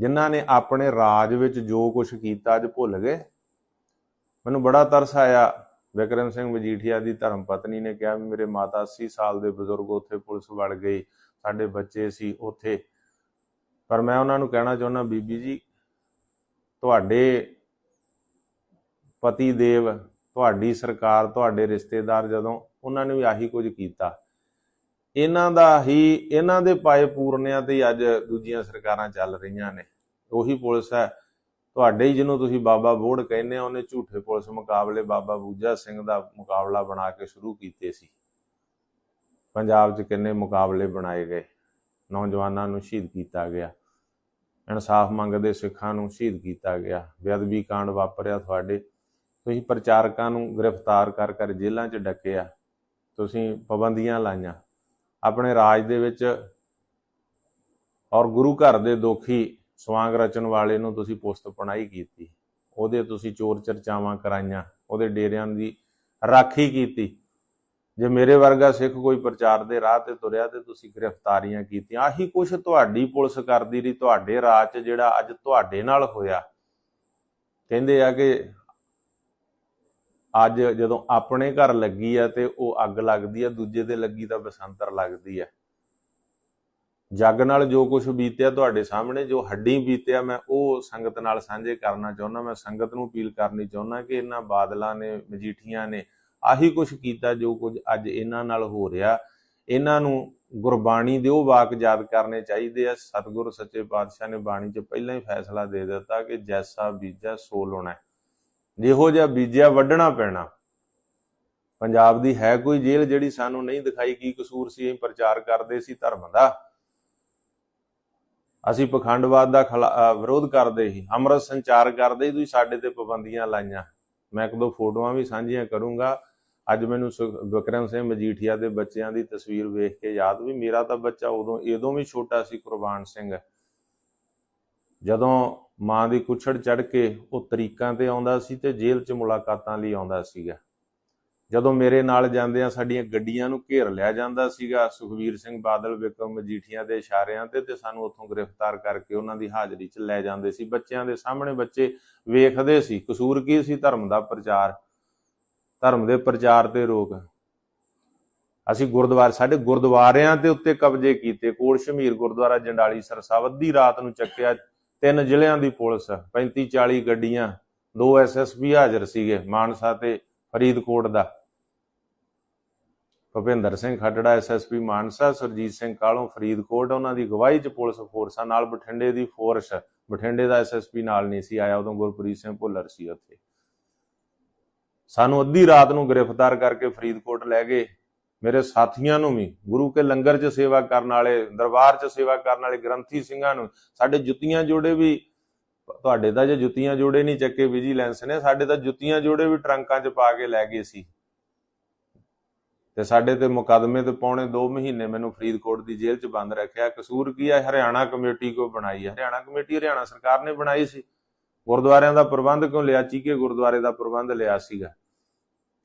ਜਿਨ੍ਹਾਂ ਨੇ ਆਪਣੇ ਰਾਜ ਵਿੱਚ ਜੋ ਕੁਝ ਕੀਤਾ ਅੱਜ ਭੁੱਲ ਗਏ। ਮੈਨੂੰ ਬੜਾ ਤਰਸ ਆਇਆ। ਵਿਕਰਮ ਸਿੰਘ ਮਜੀਠੀਆ ਦੀ ਧਰਮ ਪਤਨੀ ਨੇ ਕਿਹਾ ਵੀ ਮੇਰੇ ਮਾਤਾ 80 ਸਾਲ ਦੇ ਬਜ਼ੁਰਗ ਉੱਥੇ ਪੁਲਿਸ ਵੜ ਗਈ, ਸਾਡੇ ਬੱਚੇ ਸੀ ਉੱਥੇ। ਪਰ ਮੈਂ ਉਹਨਾਂ ਨੂੰ ਕਹਿਣਾ ਚਾਹੁੰਦਾ, ਬੀਬੀ ਜੀ, ਤੁਹਾਡੇ ਪਤੀ ਦੇਵ, ਤੁਹਾਡੀ ਸਰਕਾਰ, ਤੁਹਾਡੇ ਰਿਸ਼ਤੇਦਾਰ ਜਦੋਂ ਉਹਨਾਂ ਨੇ ਵੀ ਆਹੀ ਕੁਝ ਕੀਤਾ। ਇਹਨਾਂ ਦਾ ਹੀ, ਇਹਨਾਂ ਦੇ ਪਾਏ ਪੂਰਨਿਆਂ ਤੇ ਅੱਜ ਦੂਜੀਆਂ ਸਰਕਾਰਾਂ ਚੱਲ ਰਹੀਆਂ ਨੇ। ਉਹੀ ਪੁਲਿਸ ਹੈ। ਤੁਹਾਡੇ ਹੀ ਜਿਹਨੂੰ ਤੁਸੀਂ ਬਾਬਾ ਬੋੜ ਕਹਿੰਦੇ ਆ ਉਹਨੇ ਝੂਠੇ ਪੁਲਿਸ ਮੁਕਾਬਲੇ ਬਾਬਾ ਬੂਜਾ ਸਿੰਘ ਦਾ ਮੁਕਾਬਲਾ ਬਣਾ ਕੇ ਸ਼ੁਰੂ ਕੀਤੇ ਸੀ। ਪੰਜਾਬ 'ਚ ਕਿੰਨੇ ਮੁਕਾਬਲੇ ਬਣਾਏ ਗਏ। ਨੌਜਵਾਨਾਂ ਨੂੰ ਸ਼ਹੀਦ ਕੀਤਾ ਗਿਆ। ਇਨਸਾਫ ਮੰਗਦੇ ਸਿੱਖਾਂ ਨੂੰ ਸ਼ਹੀਦ ਕੀਤਾ ਗਿਆ। ਬੇਅਦਬੀ ਕਾਂਡ ਵਾਪਰਿਆ ਤੁਹਾਡੇ। ਤੁਸੀਂ ਪ੍ਰਚਾਰਕਾਂ ਨੂੰ ਗ੍ਰਿਫਤਾਰ ਕਰ ਕਰ ਜੇਲ੍ਹਾਂ 'ਚ ਡੱਕਿਆ। ਤੁਸੀਂ ਪਾਬੰਦੀਆਂ ਲਾਈਆਂ। ਆਪਣੇ ਰਾਜ ਦੇ ਵਿੱਚ ਔਰ ਗੁਰੂ ਘਰ ਦੇ ਦੋਖੀ ਸਵਾਂਗ ਰਚਣ ਵਾਲੇ ਨੂੰ ਤੁਸੀਂ ਪੁਸਤ ਪਣਾਈ ਕੀਤੀ। ਉਹਦੇ ਤੁਸੀਂ ਚੋਰ ਚਰਚਾਵਾਂ ਕਰਾਈਆਂ, ਉਹਦੇ ਡੇਰਿਆਂ ਦੀ ਰਾਖੀ ਕੀਤੀ। ਜੇ ਮੇਰੇ ਵਰਗਾ ਸਿੱਖ ਕੋਈ ਪ੍ਰਚਾਰ ਦੇ ਰਾਹ ਤੇ ਤੁਰਿਆ ਤੇ ਤੁਸੀਂ ਗ੍ਰਿਫਤਾਰੀਆਂ ਕੀਤੀਆਂ, ਆਹੀ ਕੁਛ ਤੁਹਾਡੀ ਪੁਲਿਸ ਕਰਦੀ ਰਹੀ, ਤੁਹਾਡੇ ਰਾਜ 'ਚ ਜਿਹੜਾ ਅੱਜ ਤੁਹਾਡੇ ਨਾਲ ਹੋਇਆ। ਕਹਿੰਦੇ ਆ ਕਿ ਅੱਜ ਜਦੋਂ ਆਪਣੇ ਘਰ ਲੱਗੀ ਆ ਤੇ ਉਹ ਅੱਗ ਲੱਗਦੀ ਆ, ਦੂਜੇ ਦੇ ਲੱਗੀ ਤਾਂ ਬਸੰਤਰ ਲੱਗਦੀ ਆ। ਜੱਗ ਨਾਲ ਜੋ ਕੁਝ ਬੀਤਿਆ ਤੁਹਾਡੇ ਸਾਹਮਣੇ, ਜੋ ਹੱਡੀ ਬੀਤਿਆ, ਮੈਂ ਉਹ ਸੰਗਤ ਨਾਲ ਸਾਂਝੇ ਕਰਨਾ ਚਾਹੁੰਦਾ। ਮੈਂ ਸੰਗਤ ਨੂੰ ਅਪੀਲ ਕਰਨੀ ਚਾਹੁੰਦਾ ਕਿ ਇਹਨਾਂ ਬਾਦਲਾਂ ਨੇ, ਮਜੀਠੀਆਂ ਨੇ ਆਹੀ ਕੁਝ ਕੀਤਾ, ਜੋ ਕੁਝ ਅੱਜ ਇਹਨਾਂ ਨਾਲ ਹੋ ਰਿਹਾ। ਇਹਨਾਂ ਨੂੰ ਗੁਰਬਾਣੀ ਦੇ ਉਹ ਵਾਕ ਯਾਦ ਕਰਨੇ ਚਾਹੀਦੇ ਆ। ਸਤਿਗੁਰ ਸੱਚੇ ਪਾਤਸ਼ਾਹ ਨੇ ਬਾਣੀ 'ਚ ਪਹਿਲਾਂ ਹੀ ਫੈਸਲਾ ਦੇ ਦਿੱਤਾ ਕਿ ਜੈਸਾ ਬੀਜਾ, ਸੋ ਲਾਉਣਾ ਜਿਹੋ ਜਿਹਾ ਬੀਜਿਆ ਵੱਢਣਾ ਪੈਣਾ। ਪੰਜਾਬ ਦੀ ਹੈ ਕੋਈ ਜੇਲ੍ਹ ਜਿਹੜੀ ਸਾਨੂੰ ਨਹੀਂ ਦਿਖਾਈ ਕੀ ਕਸੂਰ ਸੀ, ਅਸੀਂ ਪ੍ਰਚਾਰ ਕਰਦੇ ਸੀ ਧਰਮ ਦਾ। ਅਸੀਂ ਪਖੰਡਵਾਦ ਦਾ ਵਿਰੋਧ ਕਰਦੇ ਸੀ, ਅੰਮ੍ਰਿਤ ਸੰਚਾਰ ਕਰਦੇ ਸੀ, ਤੁਸੀਂ ਸਾਡੇ ਤੇ ਪਾਬੰਦੀਆਂ ਲਾਈਆਂ। ਮੈਂ ਇੱਕ ਦੋ ਫੋਟੋਆਂ ਵੀ ਸਾਂਝੀਆਂ ਕਰੂੰਗਾ। ਅੱਜ ਮੈਨੂੰ ਸੁਖ- ਵਿਕਰਮ ਸਿੰਘ ਮਜੀਠੀਆ ਦੇ ਬੱਚਿਆਂ ਦੀ ਤਸਵੀਰ ਵੇਖ ਕੇ ਯਾਦ ਵੀ ਮੇਰਾ ਤਾਂ ਬੱਚਾ ਉਦੋਂ ਇਦੋਂ ਵੀ ਛੋਟਾ ਸੀ ਕੁਰਬਾਨ ਸਿੰਘ। ਜਦੋਂ ਮਾਂ ਦੀ ਕੁਛੜ ਚੜ ਕੇ ਉਹ ਤਰੀਕਾਂ ਤੇ ਆਉਂਦਾ ਸੀ ਤੇ ਜੇਲ੍ਹ 'ਚ ਮੁਲਾਕਾਤਾਂ ਲਈ ਆਉਂਦਾ ਸੀਗਾ। ਜਦੋਂ ਮੇਰੇ ਨਾਲ ਜਾਂਦਿਆਂ ਸਾਡੀਆਂ ਗੱਡੀਆਂ ਨੂੰ ਘੇਰ ਲਿਆ ਜਾਂਦਾ ਸੀਗਾ, ਸੁਖਵੀਰ ਸਿੰਘ ਬਾਦਲ, ਵਿਕਰਮ ਮਜੀਠੀਆ ਦੇ ਇਸ਼ਾਰਿਆਂ ਤੇ ਤੇ ਸਾਨੂੰ ਉੱਥੋਂ ਗ੍ਰਿਫਤਾਰ ਕਰਕੇ ਉਹਨਾਂ ਦੀ ਹਾਜ਼ਰੀ 'ਚ ਲੈ ਜਾਂਦੇ ਸੀ। ਬੱਚਿਆਂ ਦੇ ਸਾਹਮਣੇ ਬੱਚੇ ਵੇਖਦੇ ਸੀ, ਕਸੂਰ ਕੀ ਸੀ? ਧਰਮ ਦਾ ਪ੍ਰਚਾਰ, ਧਰਮ ਦੇ ਪ੍ਰਚਾਰ ਤੇ ਰੋਕ। ਅਸੀਂ ਗੁਰਦੁਆਰੇ, ਸਾਡੇ ਗੁਰਦੁਆਰਿਆਂ ਦੇ ਉੱਤੇ ਕਬਜ਼ੇ ਕੀਤੇ। ਕੋਲ ਸ਼ਮੀਰ ਗੁਰਦੁਆਰਾ, ਜੰਡਾਲੀ ਸਰਸਾ ਅੱਧੀ ਰਾਤ ਨੂੰ ਚੱਕਿਆ। ਤਿੰਨ ਜ਼ਿਲ੍ਹਿਆਂ ਦੀ ਪੁਲਿਸ 35 40 ਗੱਡੀਆਂ, ਦੋ ਐਸਐਸਪੀ ਹਾਜ਼ਰ ਸੀਗੇ ਮਾਨਸਾ ਤੇ ਫਰੀਦਕੋਟ ਦਾ। ਭੁਪਿੰਦਰ ਸਿੰਘ ਖੱਟੜਾ ਐਸਐਸਪੀ ਮਾਨਸਾ, ਸਰਜੀਤ ਸਿੰਘ ਕਾਲੋਂ ਫਰੀਦਕੋਟ, ਉਹਨਾਂ ਦੀ ਗਵਾਹੀ 'ਚ ਪੁਲਿਸ ਫੋਰਸਾਂ ਨਾਲ ਬਠਿੰਡੇ ਦੀ ਫੋਰਸ, ਬਠਿੰਡੇ ਦਾ ਐਸਐਸਪੀ ਨਾਲ ਨਹੀਂ ਸੀ ਆਇਆ, ਉਦੋਂ ਗੁਰਪ੍ਰੀਤ ਸਿੰਘ ਭੁੱਲਰ ਸੀ ਉੱਥੇ। ਸਾਨੂੰ ਅੱਧੀ ਰਾਤ ਨੂੰ ਗ੍ਰਿਫਤਾਰ ਕਰਕੇ ਫਰੀਦਕੋਟ ਲੈ ਗਏ। ਮੇਰੇ ਸਾਥੀਆਂ ਨੂੰ ਵੀ, ਗੁਰੂ ਕੇ ਲੰਗਰ 'ਚ ਸੇਵਾ ਕਰਨ ਵਾਲੇ, ਦਰਬਾਰ 'ਚ ਸੇਵਾ ਕਰਨ ਵਾਲੇ ਗ੍ਰੰਥੀ ਸਿੰਘਾਂ ਨੂੰ, ਸਾਡੇ ਜੁੱਤੀਆਂ ਜੋੜੇ ਵੀ, ਤੁਹਾਡੇ ਤਾਂ ਜੇ ਜੁੱਤੀਆਂ ਜੋੜੇ ਨਹੀਂ ਚੱਕੇ ਵਿਜੀਲੈਂਸ ਨੇ, ਸਾਡੇ ਤਾਂ ਜੁੱਤੀਆਂ ਜੋੜੇ ਵੀ ਟਰੰਕਾਂ 'ਚ ਪਾ ਕੇ ਲੈ ਗਏ ਸੀ। ਤੇ ਸਾਡੇ ਤੇ ਮੁਕੱਦਮੇ ਤੇ ਪੌਣੇ 2 ਮਹੀਨੇ ਮੈਨੂੰ ਫਰੀਦਕੋਟ ਦੀ ਜੇਲ੍ਹ 'ਚ ਬੰਦ ਰੱਖਿਆ। ਕਸੂਰ ਕੀ ਹੈ ਹਰਿਆਣਾ ਕਮੇਟੀ ਕੋ ਬਣਾਈ ਹੈ ਹਰਿਆਣਾ ਕਮੇਟੀ ਹਰਿਆਣਾ ਸਰਕਾਰ ਨੇ ਬਣਾਈ ਸੀ। ਗੁਰਦੁਆਰਿਆਂ ਦਾ ਪ੍ਰਬੰਧ ਕਿਉਂ ਲਿਆ? ਚੀਕੇ ਗੁਰਦੁਆਰੇ ਦਾ ਪ੍ਰਬੰਧ ਲਿਆ ਸੀਗਾ।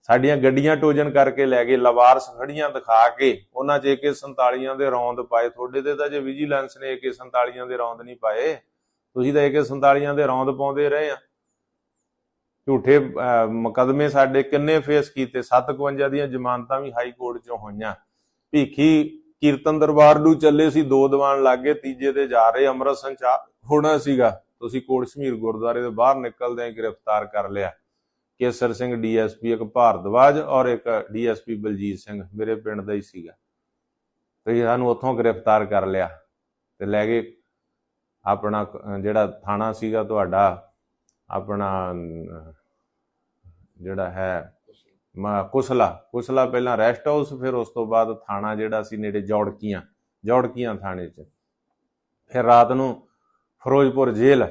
ਸਾਡੀਆਂ ਗੱਡੀਆਂ ਟੋਜਨ ਕਰਕੇ ਲੈ ਗਏ ਲਵਾਰਸ ਖੜੀਆਂ ਦਿਖਾ ਕੇ ਉਹਨਾਂ 'ਚ AK47 ਦੇ ਰੌਂਦ ਪਾਏ। ਤੁਹਾਡੇ ਤੇ ਤਾਂ ਜੇ ਵਿਜੀਲੈਂਸ ਨੇ AK47 ਦੇ ਰੌਂਦ ਨਹੀਂ ਪਾਏ ਤੁਸੀਂ ਤਾਂ AK47 ਦੇ ਰੌਂਦ ਪਾਉਂਦੇ ਰਹੇ ਆ। ਝੂਠੇ ਅਹ, ਮੁਕੱਦਮੇ ਸਾਡੇ ਕਿੰਨੇ ਫੇਸ ਕੀਤੇ 751 ਦੀਆਂ ਜ਼ਮਾਨਤਾਂ ਵੀ ਹਾਈ ਕੋਰਟ 'ਚੋਂ ਹੋਈਆਂ। ਭੀਖੀ ਕੀਰਤਨ ਦਰਬਾਰ ਨੂੰ ਚੱਲੇ ਸੀ ਦੋ ਦੀਵਾਨ ਲੱਗੇ ਤੀਜੇ ਤੇ ਜਾ ਰਹੇ ਅੰਮ੍ਰਿਤ ਸੰਚਾਰ ਹੋਣਾ ਸੀਗਾ। ਤੁਸੀਂ ਕੋਟ ਸ਼ਮੀਰ ਗੁਰਦੁਆਰੇ ਦੇ ਬਾਹਰ ਨਿਕਲਦੇ ਗ੍ਰਿਫਤਾਰ ਕਰ ਲਿਆ। ਕੇਸਰ ਸਿੰਘ, ਡੀਐਸਪੀ, ਇੱਕ ਭਾਰਦਵਾਜ ਔਰ ਇੱਕ ਡੀਐਸਪੀ ਬਲਜੀਤ ਸਿੰਘ, ਮੇਰੇ ਪਿੰਡ ਦਾ ਹੀ ਸੀਗਾ। ਤੇ ਸਾਨੂੰ ਉੱਥੋਂ ਗ੍ਰਿਫਤਾਰ ਕਰ ਲਿਆ ਤੇ ਲੈ ਗਏ। ਆਪਣਾ ਜਿਹੜਾ ਥਾਣਾ ਸੀਗਾ ਤੁਹਾਡਾ, ਆਪਣਾ ਜਿਹੜਾ ਹੈ, ਮ- ਕੁਸਲਾ। ਕੁਸਲਾ ਪਹਿਲਾਂ ਰੈਸਟ ਹਾਊਸ, ਫਿਰ ਉਸ ਤੋਂ ਬਾਅਦ ਥਾਣਾ ਜਿਹੜਾ ਸੀ ਨੇੜੇ ਜੌੜਕੀਆਂ ਜੌੜਕੀਆਂ ਥਾਣੇ 'ਚ। ਫਿਰ ਰਾਤ ਨੂੰ ਫਿਰੋਜ਼ਪੁਰ ਜੇਲ੍ਹ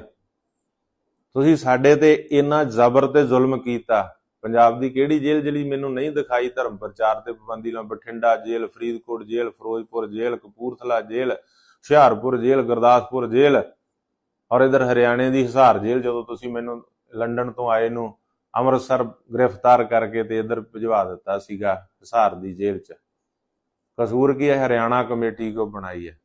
ਤੁਸੀਂ ਸਾਡੇ ਤੇ ਇੰਨਾ ਜ਼ਬਰ ਤੇ ਜ਼ੁਲਮ ਕੀਤਾ। ਪੰਜਾਬ ਦੀ ਕਿਹੜੀ ਜੇਲ੍ਹ ਜਿਹੜੀ ਮੈਨੂੰ ਨਹੀਂ ਦਿਖਾਈ ਧਰਮ ਪ੍ਰਚਾਰ ਤੇ ਪਾਬੰਦੀ ਨਾਲ। ਬਠਿੰਡਾ ਜੇਲ੍ਹ, ਫਰੀਦਕੋਟ ਜੇਲ੍ਹ, ਫਿਰੋਜ਼ਪੁਰ ਜੇਲ੍ਹ, ਕਪੂਰਥਲਾ ਜੇਲ੍ਹ, ਹੁਸ਼ਿਆਰਪੁਰ ਜੇਲ੍ਹ, ਗੁਰਦਾਸਪੁਰ ਜੇਲ੍ਹ ਔਰ ਇਧਰ ਹਰਿਆਣੇ ਦੀ ਹਿਸਾਰ ਜੇਲ੍ਹ ਜਦੋਂ ਤੁਸੀਂ ਮੈਨੂੰ ਲੰਡਨ ਤੋਂ ਆਏ ਨੂੰ ਅੰਮ੍ਰਿਤਸਰ ਗ੍ਰਿਫਤਾਰ ਕਰਕੇ ਤੇ ਇਧਰ ਭਜਵਾ ਦਿੱਤਾ ਸੀਗਾ ਹਿਸਾਰ ਦੀ ਜੇਲ੍ਹ 'ਚ। ਕਸੂਰ ਕੀ ਹੈ? ਹਰਿਆਣਾ ਕਮੇਟੀ ਕੋ ਬਣਾਈ ਹੈ?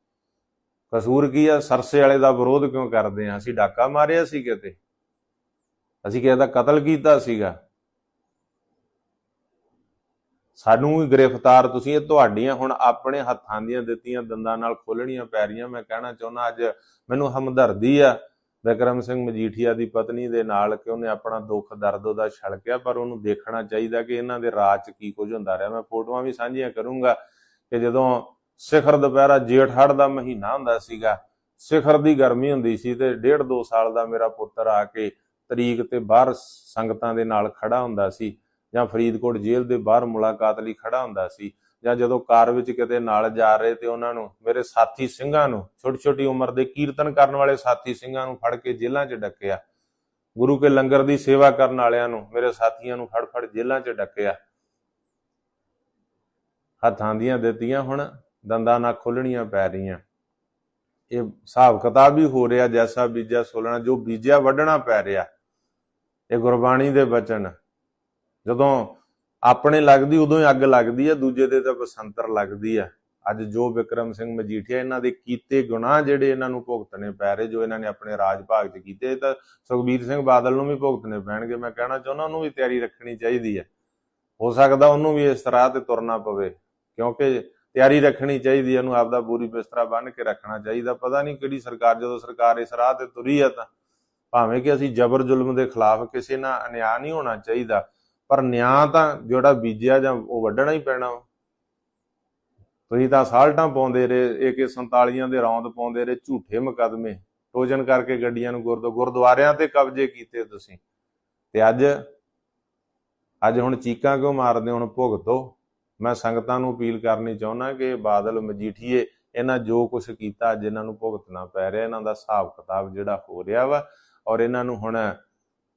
ਕਸੂਰ ਕੀ ਹੈ? ਸਰਸੇ ਵਾਲੇ ਦਾ ਵਿਰੋਧ ਕਿਉਂ ਕਰਦੇ ਆ ਅਸੀਂ ਡਾਕਾ ਮਾਰਿਆ ਸੀ ਕਿਤੇ? ਅਸੀਂ ਕਿਸੇ ਦਾ ਕਤਲ ਕੀਤਾ ਸੀਗਾ। ਸਾਨੂੰ ਵੀ ਗ੍ਰਿਫਤਾਰ ਤੁਸੀਂ ਇਹ ਤੁਹਾਡੀਆਂ ਹੁਣ ਆਪਣੇ ਹੱਥਾਂ ਦੀਆਂ ਦਿੱਤੀਆਂ ਦੰਦਾਂ ਨਾਲ ਖੋਲਣੀਆਂ ਪੈ ਰਹੀਆਂ। ਮੈਂ ਕਹਿਣਾ ਚਾਹੁੰਦਾ ਅੱਜ ਮੈਨੂੰ ਹਮਦਰਦੀ ਆ ਵਿਕਰਮ ਸਿੰਘ ਮਜੀਠੀਆ ਦੀ ਪਤਨੀ ਦੇ ਨਾਲ ਕਿ ਉਹਨੇ ਆਪਣਾ ਦੁੱਖ ਦਰਦ ਉਹਦਾ ਛਲਕਿਆ, ਪਰ ਉਹਨੂੰ ਦੇਖਣਾ ਚਾਹੀਦਾ ਕਿ ਇਹਨਾਂ ਦੇ ਰਾਜ 'ਚ ਕੀ ਕੁਝ ਹੁੰਦਾ ਰਿਹਾ। ਮੈਂ ਫੋਟੋਆਂ ਵੀ ਸਾਂਝੀਆਂ ਕਰੂੰਗਾ ਕਿ ਜਦੋਂ ਸਿਖਰ ਦੁਪਹਿਰਾ ਜੇਠ ਹੜ੍ਹ ਦਾ ਮਹੀਨਾ ਹੁੰਦਾ ਸੀਗਾ, ਸਿਖਰ ਦੀ ਗਰਮੀ ਹੁੰਦੀ ਸੀ ਤੇ ਡੇਢ ਦੋ ਸਾਲ ਦਾ ਮੇਰਾ ਪੁੱਤਰ ਆ ਕੇ ਤਰੀਕ ਤੇ ਬਾਹਰ ਸੰਗਤਾਂ ਦੇ ਨਾਲ ਖੜਾ ਹੁੰਦਾ ਸੀ ਜਾਂ ਫਰੀਦਕੋਟ ਜੇਲ੍ਹ ਦੇ ਬਾਹਰ ਮੁਲਾਕਾਤ ਲਈ ਖੜਾ ਹੁੰਦਾ ਸੀ ਜਾਂ ਜਦੋਂ ਕਾਰ ਵਿੱਚ ਕਿਤੇ ਨਾਲ ਜਾ ਰਹੇ ਤੇ ਉਹਨਾਂ ਨੂੰ, ਮੇਰੇ ਸਾਥੀ ਸਿੰਘਾਂ ਨੂੰ ਛੋਟੀ ਛੋਟੀ ਉਮਰ ਦੇ ਕੀਰਤਨ ਕਰਨ ਵਾਲੇ ਸਾਥੀ ਸਿੰਘਾਂ ਨੂੰ ਫੜ ਕੇ ਜੇਲ੍ਹਾਂ 'ਚ ਡੱਕਿਆ। ਗੁਰੂ ਕੇ ਲੰਗਰ ਦੀ ਸੇਵਾ ਕਰਨ ਵਾਲਿਆਂ ਨੂੰ, ਮੇਰੇ ਸਾਥੀਆਂ ਨੂੰ ਫੜ ਫੜ ਜੇਲ੍ਹਾਂ 'ਚ ਡੱਕਿਆ। ਹੱਥਾਂ ਦੀਆਂ ਦਿੱਤੀਆਂ ਹੁਣ, ਦੰਦਾਂ ਨਾ ਖੋਲਣੀਆਂ ਪੈ ਰਹੀਆਂ। ਇਹ ਹਿਸਾਬ ਕਿਤਾਬ ਵੀ ਹੋ ਰਿਹਾ, ਜੈਸਾ ਬੀਜਾ ਸੋਲਣਾ, ਜੋ ਬੀਜਿਆ ਵੱਢਣਾ ਪੈ ਰਿਹਾ। ਇਹ ਗੁਰਬਾਣੀ ਦੇ ਬਚਨ। ਜਦੋਂ ਆਪਣੇ ਲੱਗਦੀ, ਉਦੋਂ ਹੀ ਅੱਗ ਲੱਗਦੀ ਹੈ, ਦੂਜੇ ਦੇ ਤਾਂ ਬਸੰਤਰ ਲੱਗਦੀ ਹੈ। ਅੱਜ ਜੋ ਵਿਕਰਮ ਸਿੰਘ ਮਜੀਠੀਆ ਇਹਨਾਂ ਦੇ ਕੀਤੇ ਗੁਨਾਹ ਜਿਹੜੇ ਇਹਨਾਂ ਨੂੰ ਭੁਗਤਣੇ ਪੈ ਰਹੇ, ਜੋ ਇਹਨਾਂ ਨੇ ਆਪਣੇ ਰਾਜ ਭਾਗ 'ਚ ਕੀਤੇ ਤਾਂ ਸੁਖਬੀਰ ਸਿੰਘ ਬਾਦਲ ਨੂੰ ਵੀ ਭੁਗਤਣੇ ਪੈਣਗੇ। ਮੈਂ ਕਹਿਣਾ ਚਾਹੁੰਦਾ, ਉਹਨੂੰ ਵੀ ਤਿਆਰੀ ਰੱਖਣੀ ਚਾਹੀਦੀ ਹੈ। ਹੋ ਸਕਦਾ ਉਹਨੂੰ ਵੀ ਇਸ ਤਰ੍ਹਾਂ ਤੇ ਤੁਰਨਾ ਪਵੇ, ਕਿਉਂਕਿ ਤਿਆਰੀ ਰੱਖਣੀ ਚਾਹੀਦੀ ਹੈ, ਉਹਨੂੰ ਆਪਦਾ ਪੂਰੀ ਬਿਸਤਰਾ ਬੰਨ ਕੇ ਰੱਖਣਾ ਚਾਹੀਦਾ। ਪਤਾ ਨਹੀਂ ਕਿਹੜੀ ਸਰਕਾਰ, ਜਦੋਂ ਸਰਕਾਰ ਇਸ ਰਾਹ ਤੇ ਤੁਰੀ ਆ ਤਾਂ ਭਾਵੇਂ ਕਿ ਅਸੀਂ ਜ਼ਬਰ ਜ਼ੁਲਮ ਦੇ ਖਿਲਾਫ ਕਿਸੇ ਨਾਲ ਅਨਿਆਂ ਨਹੀਂ ਹੋਣਾ ਚਾਹੀਦਾ, ਪਰ ਨਿਆਂ ਤਾਂ ਜਿਹੜਾ ਬੀਜਿਆ ਜਾਂ ਉਹ ਵੱਢਣਾ ਹੀ ਪੈਣਾ ਤੁਸੀਂ ਤਾਂ ਸਾਲਟਾਂ ਪਾਉਂਦੇ ਰਹੇ AK 47 ਦੇ ਰੌਂਦ ਪਾਉਂਦੇ ਰਹੇ, ਝੂਠੇ ਮੁਕਦਮੇ, ਟੋਜਨ ਕਰਕੇ ਗੱਡੀਆਂ ਨੂੰ ਗੁਰਦੁਆਰਿਆਂ ਤੇ ਕਬਜ਼ੇ ਕੀਤੇ ਤੁਸੀਂ। ਤੇ ਅੱਜ ਅੱਜ ਹੁਣ ਚੀਕਾਂ ਕਿਉਂ ਮਾਰਦੇ ਹੋ? ਹੁਣ ਭੁਗਤੋ। ਮੈਂ ਸੰਗਤਾਂ ਨੂੰ ਅਪੀਲ ਕਰਨੀ ਚਾਹੁੰਦਾ ਕਿ ਬਾਦਲ ਮਜੀਠੀਏ, ਇਹਨਾਂ ਜੋ ਕੁਝ ਕੀਤਾ, ਅੱਜ ਇਹਨਾਂ ਨੂੰ ਭੁਗਤਣਾ ਪੈ ਰਿਹਾ, ਇਹਨਾਂ ਦਾ ਹਿਸਾਬ ਕਿਤਾਬ ਜਿਹੜਾ ਹੋ ਰਿਹਾ ਵਾ ਔਰ ਇਹਨਾਂ ਨੂੰ ਹੁਣ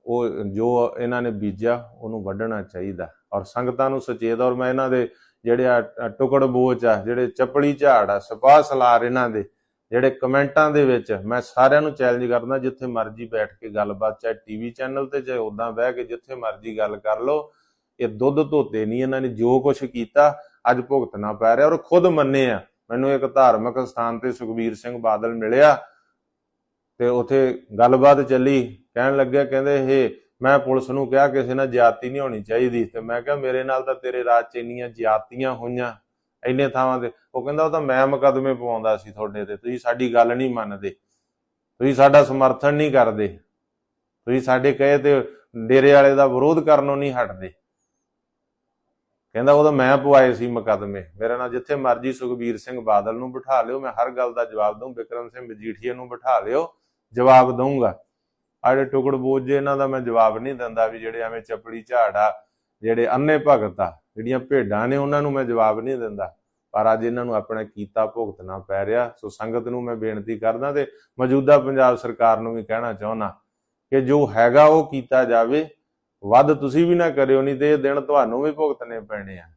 ਉਹ ਜੋ ਇਹਨਾਂ ਨੇ ਬੀਜਿਆ, ਉਹਨੂੰ ਵੱਢਣਾ ਚਾਹੀਦਾ। ਔਰ ਸੰਗਤਾਂ ਨੂੰ ਸੁਚੇਤ ਔਰ ਮੈਂ ਇਹਨਾਂ ਦੇ ਜਿਹੜੇ ਆ ਟੁਕੜ ਬੋਚ ਆ, ਜਿਹੜੇ ਚੱਪੜੀ ਝਾੜ ਆ, ਸਪਾਹ ਸਲਾਰ ਇਹਨਾਂ ਦੇ, ਜਿਹੜੇ ਕਮੈਂਟਾਂ ਦੇ ਵਿੱਚ ਮੈਂ ਸਾਰਿਆਂ ਨੂੰ ਚੈਲੰਜ ਕਰਦਾ, ਜਿੱਥੇ ਮਰਜ਼ੀ ਬੈਠ ਕੇ ਗੱਲਬਾਤ, ਚਾਹੇ ਟੀਵੀ ਚੈਨਲ ਤੇ, ਚਾਹੇ ਉਦਾਂ ਬਹਿ ਕੇ ਜਿੱਥੇ ਮਰਜ਼ੀ ਗੱਲ ਕਰ ਲਓ। ਇਹ ਦੁੱਧ ਧੋਤੇ ਨਹੀਂ ਇਹਨਾਂ ਨੇ, ਜੋ ਕੁਝ ਕੀਤਾ, ਅੱਜ ਭੁਗਤਣਾ ਪੈ ਰਿਹਾ ਔਰ ਖੁਦ ਮੰਨੇ ਆ। ਮੈਨੂੰ ਇੱਕ ਧਾਰਮਿਕ ਸਥਾਨ ਤੇ ਸੁਖਬੀਰ ਸਿੰਘ ਬਾਦਲ ਮਿਲਿਆ। ਤੇ ਉਥੇ ਗੱਲਬਾਤ ਚੱਲੀ। ਕਹਿਣ ਲੱਗਿਆ, ਕਹਿੰਦੇ ਇਹ ਮੈਂ ਪੁਲਿਸ ਨੂੰ ਕਿਹਾ ਕਿਸੇ ਨਾਲ ਜ਼ਿਆਦਤੀ ਨਹੀਂ ਹੋਣੀ ਚਾਹੀਦੀ। ਤੇ ਮੈਂ ਕਿਹਾ, ਮੇਰੇ ਨਾਲ ਤਾਂ ਤੇਰੇ ਰਾਜ ਚ ਇੰਨੀਆਂ ਜ਼ਿਆਦਤੀਆਂ ਹੋਈਆਂ, ਇੰਨੇ ਥਾਵਾਂ ਤੇ। ਉਹ ਕਹਿੰਦਾ, ਉਹ ਤਾਂ ਮੈਂ ਮੁਕੱਦਮੇ ਪਵਾਉਂਦਾ ਸੀ ਤੁਹਾਡੇ ਤੇ। ਤੁਸੀਂ ਸਾਡੀ ਗੱਲ ਨਹੀਂ ਮੰਨਦੇ। ਤੁਸੀਂ ਸਾਡਾ ਸਮਰਥਨ ਨਹੀਂ ਕਰਦੇ। ਤੁਸੀਂ ਸਾਡੇ ਕਹੇ ਤੇ ਡੇਰੇ ਵਾਲੇ ਦਾ ਵਿਰੋਧ ਕਰਨੋਂ ਨਹੀਂ ਹਟਦੇ। ਕਹਿੰਦਾ ਉਹ ਤਾਂ ਮੈਂ ਪਵਾਏ ਸੀ ਮੁਕੱਦਮੇ। ਮੇਰੇ ਨਾਲ ਜਿੱਥੇ ਮਰਜ਼ੀ ਸੁਖਬੀਰ ਸਿੰਘ ਬਾਦਲ ਨੂੰ ਬਿਠਾ ਲਿਓ। ਮੈਂ ਹਰ ਗੱਲ ਦਾ ਜਵਾਬ ਦਊਂ ਵਿਕਰਮ ਸਿੰਘ ਮਜੀਠੀਆ ਨੂੰ ਬਿਠਾ ਲਿਓ। ਜਵਾਬ ਦਊਂਗਾ। ਆੜੇ ਟੁਕੜ ਬੋਝ ਇਹਨਾਂ ਦਾ ਮੈਂ ਜਵਾਬ ਨਹੀਂ ਦਿੰਦਾ ਵੀ ਜਿਹੜੇ ਐਵੇਂ ਚਪੜੀ ਝਾੜ ਆ, ਜਿਹੜੇ ਅੰਨੇ ਭਗਤ ਆ, ਜਿਹੜੀਆਂ ਭੇਡਾਂ ਨੇ ਉਹਨਾਂ ਨੂੰ ਮੈਂ ਜਵਾਬ ਨਹੀਂ ਦਿੰਦਾ। ਪਰ ਅੱਜ ਇਹਨਾਂ ਨੂੰ ਆਪਣਾ ਕੀਤਾ ਭੁਗਤਣਾ ਪੈ ਰਿਹਾ। ਸੋ ਸੰਗਤ ਨੂੰ ਮੈਂ ਬੇਨਤੀ ਕਰਦਾ ਤੇ ਮੌਜੂਦਾ ਪੰਜਾਬ ਸਰਕਾਰ ਨੂੰ ਵੀ ਕਹਿਣਾ ਚਾਹੁੰਦਾ ਕਿ ਜੋ ਹੈਗਾ ਉਹ ਕੀਤਾ ਜਾਵੇ। ਵੱਧ ਤੁਸੀਂ ਵੀ ਨਾ ਕਰਿਓ, ਨਹੀਂ ਤੇ ਇਹ ਦਿਨ ਤੁਹਾਨੂੰ ਵੀ ਭੁਗਤਣੇ ਪੈਣੇ ਆ।